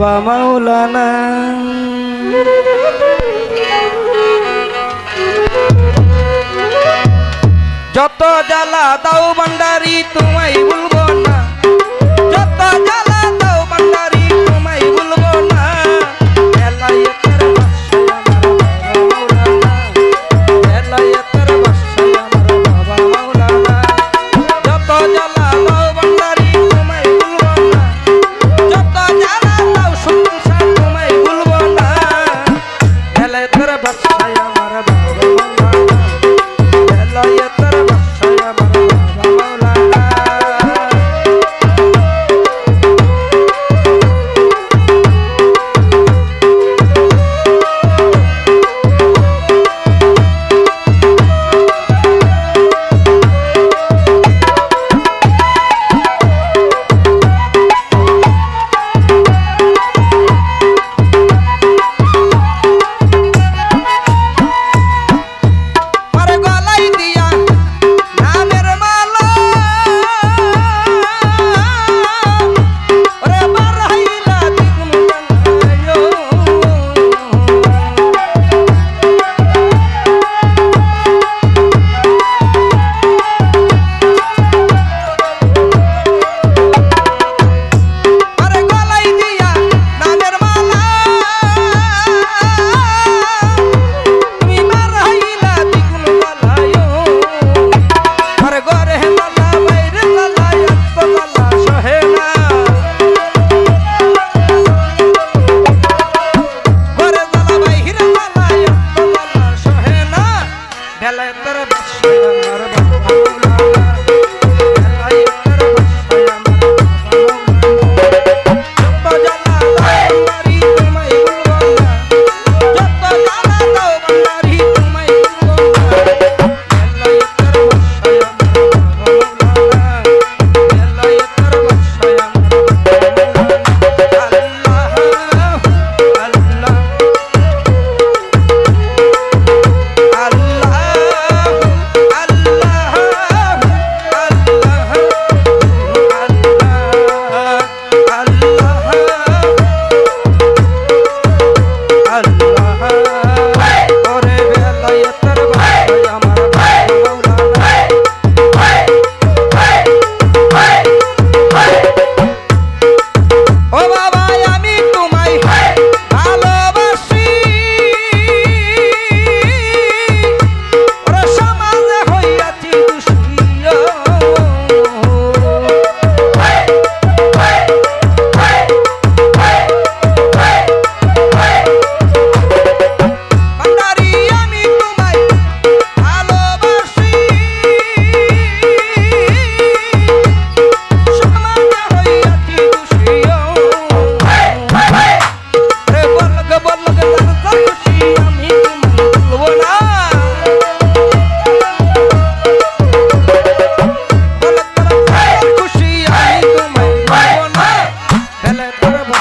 বাবা মাওলানা। যত জ্বালা দাও ভান্ডারি তোমায় ভুলবো ফেলে তোর বাসনার বাবা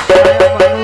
Vai, vai.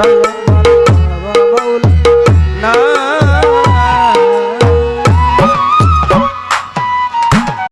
ভালো